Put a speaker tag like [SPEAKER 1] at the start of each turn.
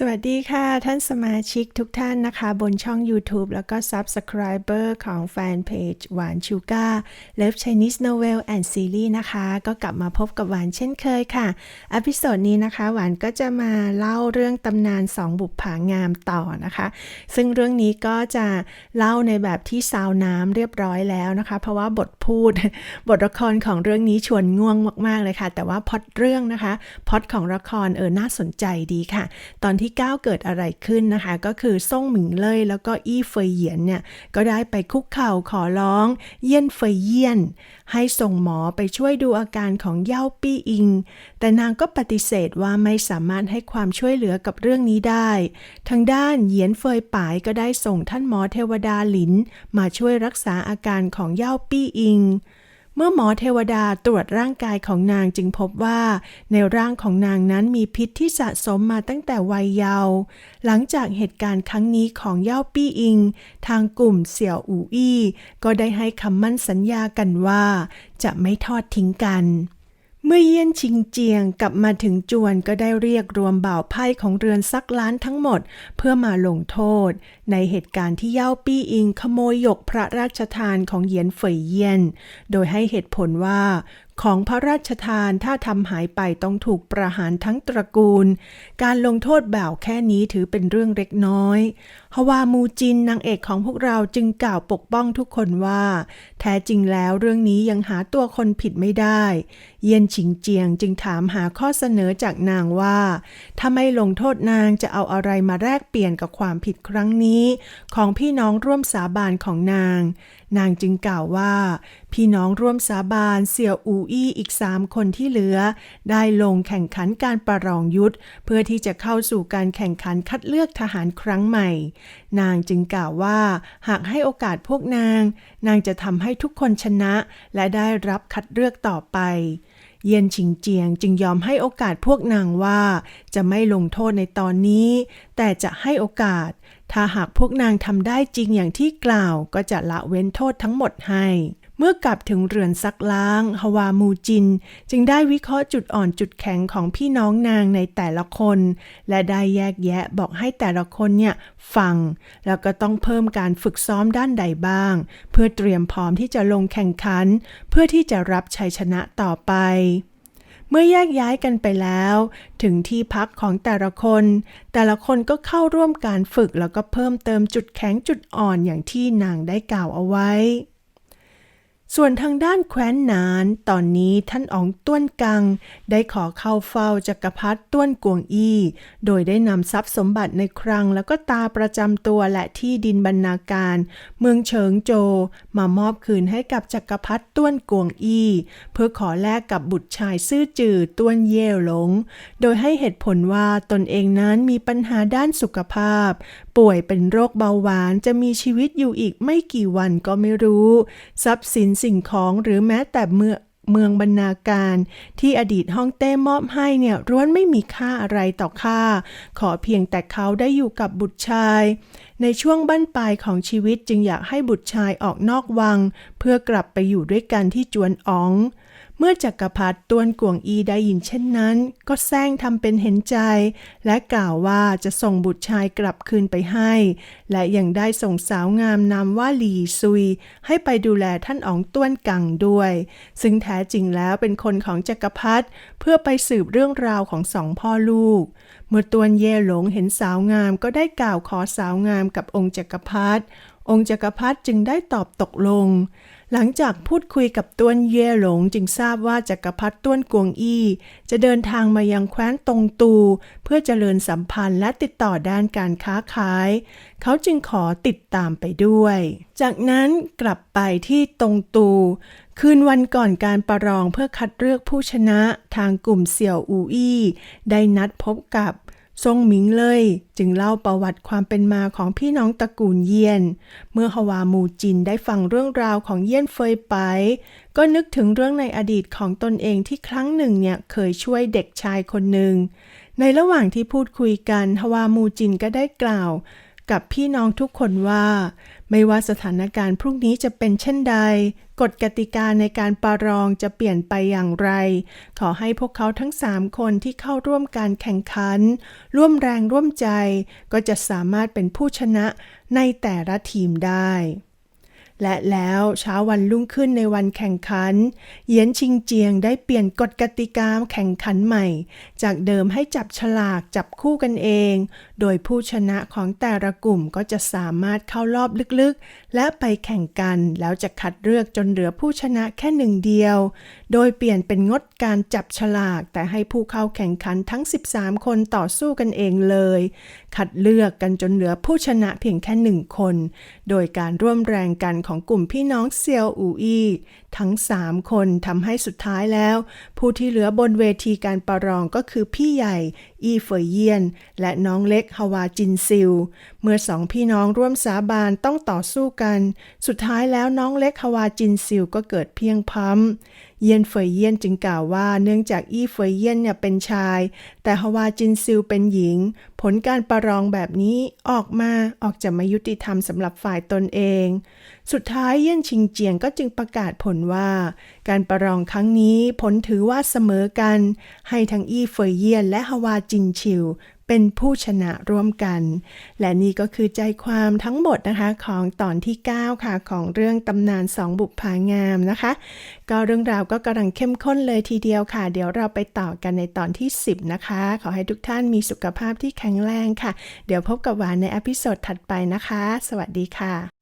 [SPEAKER 1] สวัสดีค่ะ ท่านสมาชิกทุกท่านนะคะ บนช่อง YouTube แล้วก็ Subscriber ของแฟนเพจหวานชูกา Love Chinese Novel and Series นะคะ ก็กลับมาพบกับหวานเช่นเคยค่ะอพิโซดนี้นะคะ หวานก็จะมาเล่าเรื่องตำนานสองบุปผางามต่อนะคะ ซึ่งเรื่องนี้ก็จะเล่าในแบบที่ซาวน้ำเรียบร้อยแล้วนะคะ เพราะว่าบทพูด บทละครของเรื่องนี้ชวนง่วงมากๆเลยค่ะ แต่ว่าพอดเรื่องนะคะพอดของละครเออน่าสนใจดีค่ะ ตอนที่9 เกิดอะไรขึ้นนะคะ ก็คือซ่งหมิงเล่ยแล้วก็อี้เฟยเหยียนเนี่ยก็ได้ไปคุกเข่าขอร้อง เยี่ยนเฟยเยี่ยน ให้ส่งหมอไปช่วยดูอาการของเย่าปี้อิง แต่นางก็ปฏิเสธว่าไม่สามารถให้ความช่วยเหลือกับเรื่องนี้ได้ ทางด้านเหยียนเฟยป๋ายก็ได้ส่งท่านหมอเทวดาหลิน มาช่วยรักษาอาการของเย่าปี้อิง เมื่อหมอเทวดาตรวจร่างกายของนางจึงพบว่า ในร่างของนางนั้นมีพิษที่สะสมมาตั้งแต่วัยเยาว์หลังจากเหตุการณ์ครั้งนี้ของเย่าปี้อิง ทางกลุ่มเสี่ยวอูอี้ก็ได้ให้คำมั่นสัญญากันว่า จะไม่ทอดทิ้งกัน เมื่อเยี่ยนชิงเจียงกลับมาถึงจวนก็ได้เรียกรวมบ่าวไพ่ของเรือนซักล้านทั้งหมด เพื่อมาลงโทษ ในเหตุการณ์ที่เย่าปี้อิงขโมยหยกพระราชทานของเหยียนเฟยเยี่ยน โดยให้เหตุผลว่า ของพระราชทานถ้าทำหายไปต้องถูกประหารทั้งตระกูล การลงโทษบ่าวแค่นี้ถือเป็นเรื่องเล็กน้อยฮวามูจินนางเอกของพวกเราจึงกล่าวปกป้องทุกคนว่า แท้จริงแล้วเรื่องนี้ยังหาตัวคนผิดไม่ได้ เยียนฉิงเจียงจึงถามหาข้อเสนอจากนางว่า ถ้าไม่ลงโทษนางจะเอาอะไรมาแลกเปลี่ยนกับความผิดครั้งนี้ ของพี่น้องร่วมสาบานของนาง นางจึงกล่าวว่า พี่น้องร่วมสาบานเสี่ยวอูอี้อีกสามคนที่เหลือ ได้ลงแข่งขันการประลองยุทธเพื่อที่จะเข้าสู่การแข่งขันคัดเลือกทหารครั้งใหม่ นางจึงกล่าวว่า หากให้โอกาสพวกนาง นางจะทำให้ทุกคนชนะ และได้รับคัดเลือกต่อไปเยียนชิงเจียงจึงยอมให้โอกาสพวกนางว่าจะไม่ลงโทษในตอนนี้ แต่จะให้โอกาส ถ้าหากพวกนางทำได้จริงอย่างที่กล่าวก็จะละเว้นโทษทั้งหมดให้ เมื่อกลับถึงเรือนซักล้าง ฮวามูจิน จึงได้วิเคราะห์จุดอ่อนจุดแข็งของพี่น้องนางในแต่ละคน และได้แยกแยะบอกให้แต่ละคนเนี่ยฟัง แล้วก็ต้องเพิ่มการฝึกซ้อมด้านใดบ้าง เพื่อเตรียมพร้อมที่จะลงแข่งขัน เพื่อที่จะรับชัยชนะต่อไปเมื่อแยกย้ายกันไปแล้ว ถึงที่พักของแต่ละคน แต่ละคนก็เข้าร่วมการฝึกแล้วก็เพิ่มเติมจุดแข็งจุดอ่อนอย่างที่นางได้กล่าวเอาไว้ ส่วนทางด้านแคว้นนาน ตอนนี้ท่านอองต้วนกัง ได้ขอเข้าเฝ้าจักรพรรดิต้วนกวงอี้ โดยได้นำทรัพย์สมบัติในครังแล้วก็ตาประจำตัวและที่ดินบรรณาการ เมืองเฉิงโจมามอบคืนให้กับจักรพรรดิต้วนกวงอี้ เพื่อขอแลกกับบุตรชายซื่อจือต้วนเย่หลง โดยให้เหตุผลว่าตนเองนั้นมีปัญหาด้านสุขภาพ ป่วยเป็นโรคเบาหวานจะมีชีวิตอยู่อีกไม่กี่วันก็ไม่รู้ ทรัพย์สินสิ่งของหรือแม้แต่เมือเมืองบรรณาการที่อดีตฮ่องเต้มอบให้เนี่ยร้วนไม่มีค่าอะไรต่อค่า ขอเพียงแต่เขาได้อยู่กับบุตรชาย ในช่วงบั้นปลายของชีวิตจึงอยากให้บุตรชายออกนอกวัง เพื่อกลับไปอยู่ด้วยกันที่จวนอ๋อง เมื่อจักรพรรดิตวนกวงอีได้ยินเช่นนั้น ก็แซงทำเป็นเห็นใจ และกล่าวว่าจะส่งบุตรชายกลับคืนไปให้ และยังได้ส่งสาวงามนามว่าหลีซุย ให้ไปดูแลท่านอ๋องต้วนกังด้วย ซึ่งแท้จริงแล้วเป็นคนของจักรพรรดิเพื่อไปสืบเรื่องราวของสองพ่อลูก เมื่อตวนเย่หลงเห็นสาวงามก็ได้กล่าวขอสาวงามกับองค์จักรพรรดิ องค์จักรพรรดิจึงได้ตอบตกลง หลังจากพูดคุยกับต้วนเย่หลงจึงทราบว่าจักรพรรดิต้วนกวงอี้ จะเดินทางมายังแคว้นตงตู เพื่อเจริญสัมพันธ์และติดต่อด้านการค้าขาย เขาจึงขอติดตามไปด้วย จากนั้นกลับไปที่ตงตู คืนวันก่อนการประลองเพื่อคัดเลือกผู้ชนะทางกลุ่มเสี่ยวอูอี้ ได้นัดพบกับ ทรงหมิงเลย จึงเล่าประวัติความเป็นมาของพี่น้องตระกูลเยียน เมื่อฮวามูจินได้ฟังเรื่องราวของเยียนเฟยไป ก็นึกถึงเรื่องในอดีตของตนเองที่ครั้งหนึ่งเนี่ยเคยช่วยเด็กชายคนหนึ่ง ในระหว่างที่พูดคุยกันฮวามูจินก็ได้กล่าว กับพี่น้องทุกคนว่า ไม่ว่าสถานการณ์พรุ่งนี้จะเป็นเช่นใด กฎกติกาในการปารองจะเปลี่ยนไปอย่างไร ขอให้พวกเขาทั้ง3คนที่เข้าร่วมการแข่งขัน ร่วมแรงร่วมใจ ก็จะสามารถเป็นผู้ชนะในแต่ละทีมได้ และแล้วเช้าวันรุ่งขึ้นในวันแข่งขัน เยียนชิงเจียงได้เปลี่ยนกฎกติกาแข่งขันใหม่ จากเดิมให้จับฉลากจับคู่กันเอง โดยผู้ชนะของแต่ละกลุ่มก็จะสามารถเข้ารอบลึกๆ และไปแข่งกันแล้วจะคัดเลือกจนเหลือผู้ชนะแค่หนึ่งเดียว โดยเปลี่ยนเป็นงดการจับฉลาก แต่ให้ผู้เข้าแข่งขันทั้ง 13 คนต่อสู้กันเองเลย คัดเลือกกันจนเหลือผู้ชนะเพียงแค่หนึ่งคน โดยการร่วมแรงกันของกลุ่มพี่น้องเซียวอูอี้ทั้ง 3 คนทำให้สุดท้ายแล้ว ผู้ที่เหลือบนเวทีการประลองก็คือพี่ใหญ่อี้เฟยเยียน และน้องเล็กฮาวาจินซิล เมื่อสองพี่น้องร่วมสาบานต้องต่อสู้กัน สุดท้ายแล้วน้องเล็กฮาวาจินซิลก็เกิดเพียงพร้ำเยียนเฟยเยียนจึงกล่าวว่าเนื่องจากอี้เฟยเยียนเนี่ยเป็นชาย แต่ฮวาจินซิลเป็นหญิง ผลการประลองแบบนี้ออกมาออกจะไม่ยุติธรรมสำหรับฝ่ายตนเอง สุดท้ายเยี่ยนชิงเจียงก็จึงประกาศผลว่า การประลองครั้งนี้ผลถือว่าเสมอกัน ให้ทั้งอี้เฟยเยียนและฮวาจินชิว เป็นผู้ชนะร่วมกัน และนี่ก็คือใจความทั้งหมดนะคะของตอนที่ 9 ค่ะของเรื่องตำนานสองบุพางามนะคะ ก็เรื่องราวก็กำลังเข้มข้นเลยทีเดียวค่ะ เดี๋ยวเราไปต่อกันในตอนที่ 10 นะคะ ขอให้ทุกท่านมีสุขภาพที่แข็งแรงค่ะ เดี๋ยวพบกับหวานในอพิโซดถัดไปนะคะ สวัสดีค่ะ